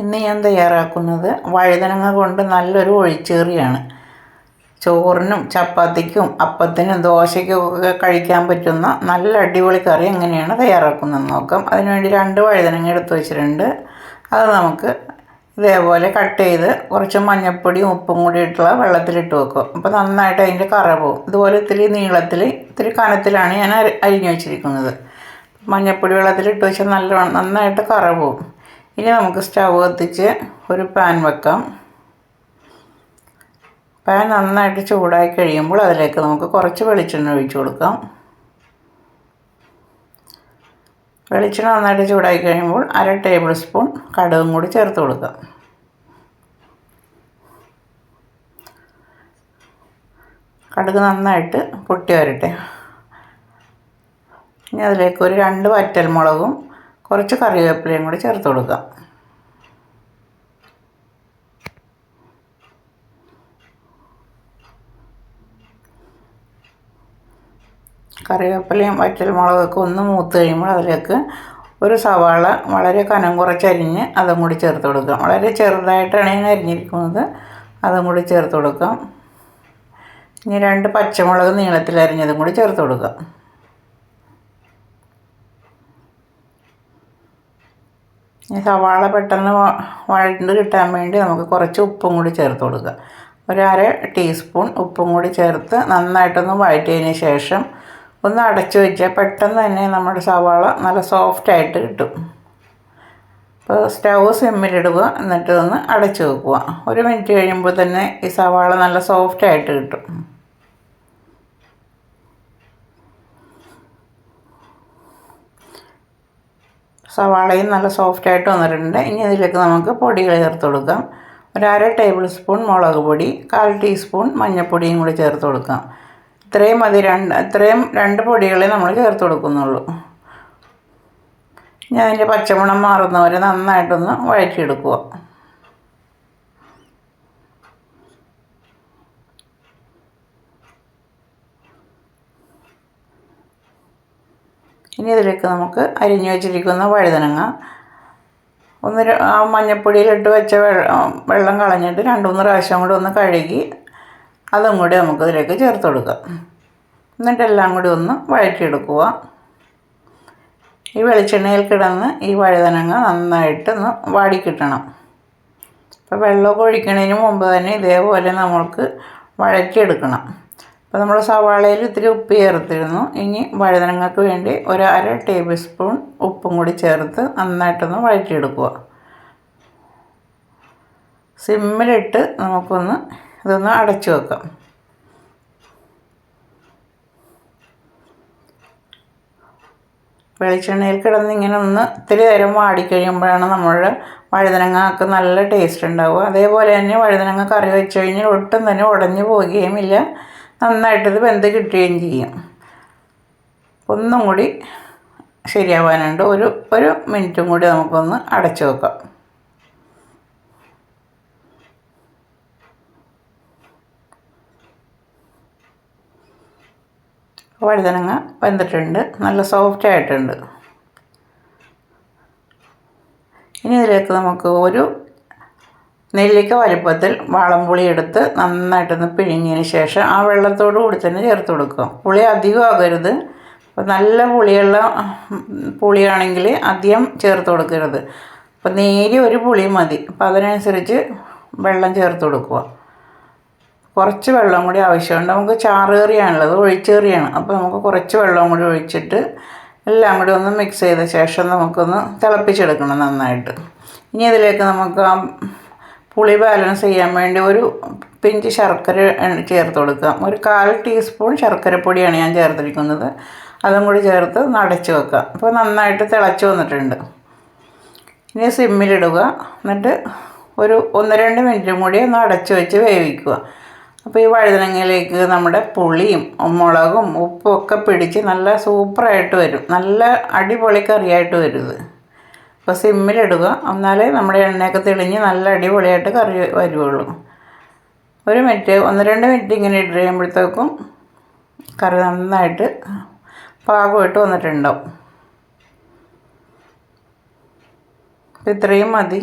ഇന്ന് ഞാൻ തയ്യാറാക്കുന്നത് വഴുതനങ്ങ കൊണ്ട് നല്ലൊരു ഒഴിച്ചേറിയാണ്. ചോറിനും ചപ്പാത്തിക്കും അപ്പത്തിനും ദോശയ്ക്കും ഒക്കെ കഴിക്കാൻ പറ്റുന്ന നല്ല അടിപൊളി കറി എങ്ങനെയാണ് തയ്യാറാക്കുന്നത് നോക്കാം. അതിനുവേണ്ടി രണ്ട് വഴുതനങ്ങ എടുത്ത് വെച്ചിട്ടുണ്ട്. അത് നമുക്ക് ഇതേപോലെ കട്ട് ചെയ്ത് കുറച്ച് മഞ്ഞൾപ്പൊടിയും ഉപ്പും കൂടി ഇട്ടുള്ള വെള്ളത്തിലിട്ട് വെക്കും. അപ്പോൾ നന്നായിട്ട് അതിന്റെ കറ പോകും. ഇതുപോലെ ഇത്തിരി നീളത്തിൽ ഇത്തിരി കനത്തിലാണ് ഞാൻ അരി അരിഞ്ഞു വെച്ചിരിക്കുന്നത്. മഞ്ഞൾപ്പൊടി വെള്ളത്തിലിട്ട് വെച്ചാൽ നല്ല നന്നായിട്ട് കറ പോകും. ഇനി നമുക്ക് സ്റ്റവ് കത്തിച്ച് ഒരു പാൻ വെക്കാം. പാൻ നന്നായിട്ട് ചൂടായി കഴിയുമ്പോൾ അതിലേക്ക് നമുക്ക് കുറച്ച് വെളിച്ചെണ്ണ ഒഴിച്ചു കൊടുക്കാം. വെളിച്ചെണ്ണ നന്നായിട്ട് ചൂടായി കഴിയുമ്പോൾ അര ടേബിൾ സ്പൂൺ കടുകും കൂടി ചേർത്ത് കൊടുക്കാം. കടുക് നന്നായിട്ട് പൊട്ടി വരട്ടെ. ഇനി അതിലേക്ക് ഒരു രണ്ട് വറ്റൽമുളകും കുറച്ച് കറിവേപ്പിലയും കൂടി ചേർത്ത് കൊടുക്കാം കറിവേപ്പിലയും വറ്റൽമുളകൊക്കെ ഒന്ന് മൂത്ത് കഴിയുമ്പോൾ അതിലേക്ക് ഒരു സവാള വളരെ കനം കുറച്ചരിഞ്ഞ് അതും കൂടി ചേർത്ത് കൊടുക്കാം വളരെ ചെറുതായിട്ടാണ് ഞാൻ അരിഞ്ഞിരിക്കുന്നത്. അതും കൂടി ചേർത്ത് കൊടുക്കാം. ഇനി രണ്ട് പച്ചമുളക് നീളത്തിൽ അരിഞ്ഞതും കൂടി ചേർത്ത് കൊടുക്കാം സവാള പെട്ടെന്ന് വഴണ്ട് കിട്ടാൻ വേണ്ടി നമുക്ക് കുറച്ച് ഉപ്പും കൂടി ചേർത്ത് കൊടുക്കുക. ഒരു അര ടീസ്പൂൺ ഉപ്പും കൂടി ചേർത്ത് നന്നായിട്ടൊന്ന് വഴറ്റിയതിന് ശേഷം ഒന്ന് അടച്ചു വെച്ചാൽ പെട്ടെന്ന് തന്നെ നമ്മുടെ സവാള നല്ല സോഫ്റ്റായിട്ട് കിട്ടും. അപ്പോൾ സ്റ്റവ് സിമ്മിലിടുക എന്നിട്ട് ഒന്ന് അടച്ചു വെക്കുക. ഒരു മിനിറ്റ് കഴിയുമ്പോൾ തന്നെ ഈ സവാള നല്ല സോഫ്റ്റായിട്ട് കിട്ടും. സവാളയും നല്ല സോഫ്റ്റായിട്ട് വന്നിട്ടുണ്ട്. ഇനി അതിലേക്ക് നമുക്ക് പൊടികൾ ചേർത്ത് കൊടുക്കാം. ഒരു അര ടേബിൾ സ്പൂൺ മുളക് പൊടി കാൽ ടീസ്പൂൺ മഞ്ഞൾപ്പൊടിയും കൂടി ചേർത്ത് കൊടുക്കാം. ഇത്രയും മതി രണ്ട് ഇത്രയും രണ്ട് പൊടികളെ നമ്മൾ ചേർത്ത് കൊടുക്കുന്നുള്ളൂ. ഇനി അതിന്റെ പച്ചമണം മാറുന്നവരെ നന്നായിട്ടൊന്ന് വഴറ്റിയെടുക്കുക. ഇനി അതിലേക്ക് നമുക്ക് അരിഞ്ഞു വെച്ചിരിക്കുന്ന വഴുതനങ്ങ. ഒന്ന് ആ മഞ്ഞപ്പൊടിയിലിട്ട് വെച്ച വെള്ളം കളഞ്ഞിട്ട് രണ്ട് മൂന്ന് പ്രാവശ്യം കൂടി ഒന്ന് കഴുകി അതും കൂടി നമുക്ക് ഇതിലേക്ക് ചേർത്ത് കൊടുക്കാം. എന്നിട്ട് എല്ലാം കൂടി ഒന്ന് വഴറ്റിയെടുക്കുക. ഈ വെളിച്ചെണ്ണയിൽ കിടന്ന് ഈ വഴുതനങ്ങ നന്നായിട്ടൊന്ന് വാടിക്കിട്ടണം അപ്പോൾ വെള്ളമൊക്കെ ഒഴിക്കണതിന് മുമ്പ് തന്നെ ഇതേപോലെ നമ്മൾക്ക് വഴറ്റിയെടുക്കണം. അപ്പോൾ നമ്മൾ സവാളയിൽ ഇത്തിരി ഉപ്പ് ചേർത്തിരുന്നു. ഇനി വഴുതനങ്ങൾക്ക് വേണ്ടി ഒരു അര ടേബിൾ സ്പൂൺ ഉപ്പും കൂടി ചേർത്ത് നന്നായിട്ടൊന്ന് വഴറ്റിയെടുക്കുക. സിമ്മിലിട്ട് നമുക്കൊന്ന് ഇതൊന്ന് അടച്ചു വെക്കാം. വെളിച്ചെണ്ണയിൽ കിടന്ന് ഇങ്ങനെ ഒന്ന് ഇത്തിരി നേരം വാടിക്കഴിയുമ്പോഴാണ് നമ്മളുടെ വഴുതനങ്ങൾക്ക് നല്ല ടേസ്റ്റ് ഉണ്ടാവുക. അതേപോലെ തന്നെ വഴുതനങ്ങ കറി വെച്ച് കഴിഞ്ഞാൽ ഒട്ടും തന്നെ ഉടഞ്ഞു പോവുകയുമില്ല നന്നായിട്ടിത് വെന്ത് കിട്ടുകയും ചെയ്യും. ഒന്നും കൂടി ശരിയാവാനുണ്ട്. ഒരു ഒരു മിനിറ്റും കൂടി നമുക്കൊന്ന് അടച്ചു വെക്കാം. വഴുതനങ്ങ വെന്തിട്ടുണ്ട്. നല്ല സോഫ്റ്റ് ആയിട്ടുണ്ട്. ഇനി ഇതിലേക്ക് നമുക്ക് ഒരു നെല്ലിക്ക വലിപ്പത്തിൽ വാളംപുളി എടുത്ത് നന്നായിട്ടൊന്ന് പിഴിഞ്ഞതിന് ശേഷം ആ വെള്ളത്തോടു കൂടി തന്നെ ചേർത്ത് കൊടുക്കുക. പുളി അധികം ആകരുത്. അപ്പോൾ നല്ല പുളിയുള്ള പുളിയാണെങ്കിൽ അധികം ചേർത്ത് കൊടുക്കരുത്. അപ്പോൾ നേരിയ ഒരു പുളി മതി. അപ്പോൾ അതിനനുസരിച്ച് വെള്ളം ചേർത്ത് കൊടുക്കുക. കുറച്ച് വെള്ളം കൂടി ആവശ്യമുണ്ട്. നമുക്ക് ചാറേറിയാണുള്ളത് ഒഴിച്ചേറിയാണ്. അപ്പോൾ നമുക്ക് കുറച്ച് വെള്ളം കൂടി ഒഴിച്ചിട്ട് എല്ലാം കൂടി ഒന്ന് മിക്സ് ചെയ്ത ശേഷം നമുക്കൊന്ന് തിളപ്പിച്ചെടുക്കണം നന്നായിട്ട്. ഇനി അതിലേക്ക് നമുക്ക് ആ പുളി ബാലൻസ് ചെയ്യാൻ വേണ്ടി ഒരു പിഞ്ച് ശർക്കര ചേർത്ത് കൊടുക്കാം ഒരു കാൽ ടീസ്പൂൺ ശർക്കരപ്പൊടിയാണ് ഞാൻ ചേർത്തിരിക്കുന്നത്. അതും കൂടി ചേർത്ത് നടച്ച് വെക്കാം അപ്പോൾ നന്നായിട്ട് തിളച്ച് വന്നിട്ടുണ്ട്. ഇനി സിമ്മിലിടുക എന്നിട്ട് ഒരു ഒന്ന് രണ്ട് മിനിറ്റും കൂടി ഒന്ന് അടച്ചു വെച്ച് വേവിക്കുക. അപ്പോൾ ഈ വഴുതനങ്ങയിലേക്ക് നമ്മുടെ പുളിയും മുളകും ഉപ്പും ഒക്കെ പിടിച്ച് നല്ല സൂപ്പറായിട്ട് വരും. നല്ല അടിപൊളി കറിയായിട്ട് വരും ഇത് അപ്പോൾ സിമ്മിലിടുക. എന്നാലേ നമ്മുടെ എണ്ണയൊക്കെ തെളിഞ്ഞ് നല്ല അടിപൊളിയായിട്ട് കറി വരുവുള്ളൂ. ഒരു മിനിറ്റ് ഒന്ന് രണ്ട് മിനിറ്റ് ഇങ്ങനെ ഇട്ട് കഴിയുമ്പോഴത്തേക്കും കറി നന്നായിട്ട് പാകമായിട്ട് വന്നിട്ടുണ്ടാവും. അപ്പം ഇത്രയും മതി.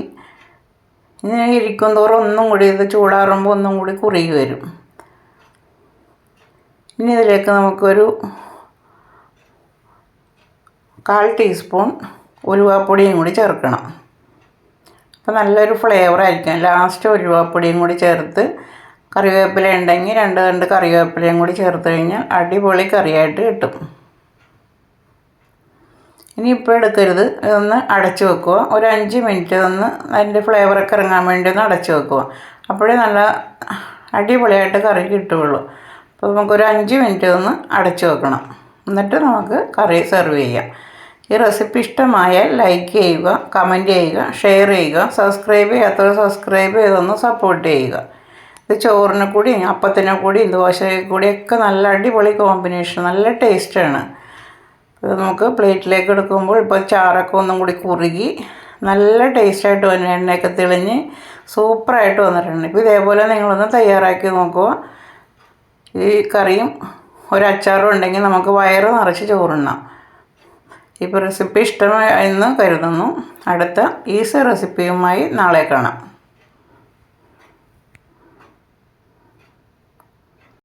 ഇനി ഇരിക്കും തോറും ഒന്നും കൂടി ഇത് ചൂടാറുമ്പോൾ ഒന്നും കൂടി കുറുകി വരും. ഇനി ഇതിലേക്ക് നമുക്കൊരു കാൽ ടീസ്പൂൺ ഉലുവാപ്പൊടിയും കൂടി ചേർക്കണം. അപ്പോൾ നല്ലൊരു ഫ്ലേവർ ആയിരിക്കും. ലാസ്റ്റ് ഉലുവാപ്പൊടിയും കൂടി ചേർത്ത് കറിവേപ്പില ഉണ്ടെങ്കിൽ രണ്ട് രണ്ട് കറിവേപ്പിലയും കൂടി ചേർത്ത് കഴിഞ്ഞാൽ അടിപൊളി കറിയായിട്ട് കിട്ടും. ഇനി ഇപ്പോൾ എടുക്കരുത്. ഇതൊന്ന് അടച്ച് വെക്കുക. ഒരു അഞ്ച് മിനിറ്റ് ഒന്ന് അതിന്റെ ഫ്ലേവറൊക്കെ ഇറങ്ങാൻ വേണ്ടി ഒന്ന് അടച്ച് വെക്കുക. അപ്പോഴേ നല്ല അടിപൊളിയായിട്ട് കറി കിട്ടുകയുള്ളൂ. അപ്പോൾ നമുക്കൊരു അഞ്ച് മിനിറ്റ് ഒന്ന് അടച്ച് വെക്കണം. എന്നിട്ട് നമുക്ക് കറി സെർവ് ചെയ്യാം. ഈ റെസിപ്പി ഇഷ്ടമായാൽ ലൈക്ക് ചെയ്യുക കമന്റ് ചെയ്യുക ഷെയർ ചെയ്യുക സബ്സ്ക്രൈബ് ചെയ്യാത്തവർ സബ്സ്ക്രൈബ് ചെയ്തൊന്ന് സപ്പോർട്ട് ചെയ്യുക. ഇത് ചോറിന് അപ്പത്തിനെ അപ്പത്തിന് കൂടിയും കൂടി ഒക്കെ നല്ല അടിപൊളി കോമ്പിനേഷൻ നല്ല ടേസ്റ്റാണ് ഇത് നമുക്ക് പ്ലേറ്റിലേക്ക് എടുക്കുമ്പോൾ ഇപ്പോൾ ചാറൊക്കെ ഒന്നും കൂടി കുറുകി നല്ല ടേസ്റ്റായിട്ട് വന്നു എണ്ണയൊക്കെ തെളിഞ്ഞ് സൂപ്പറായിട്ട് വന്നിട്ടുണ്ട്. ഇപ്പോൾ ഇതേപോലെ നിങ്ങളൊന്ന് തയ്യാറാക്കി നോക്കുക. ഈ കറിയും ഒരു അച്ചാറും ഉണ്ടെങ്കിൽ നമുക്ക് വയറ് നിറച്ച് ചോറുണ്ണാം ഇപ്പോൾ റെസിപ്പി ഇഷ്ടമായി എന്ന് കരുതുന്നു. അടുത്ത ഈസി റെസിപ്പിയുമായി നാളെ കാണാം.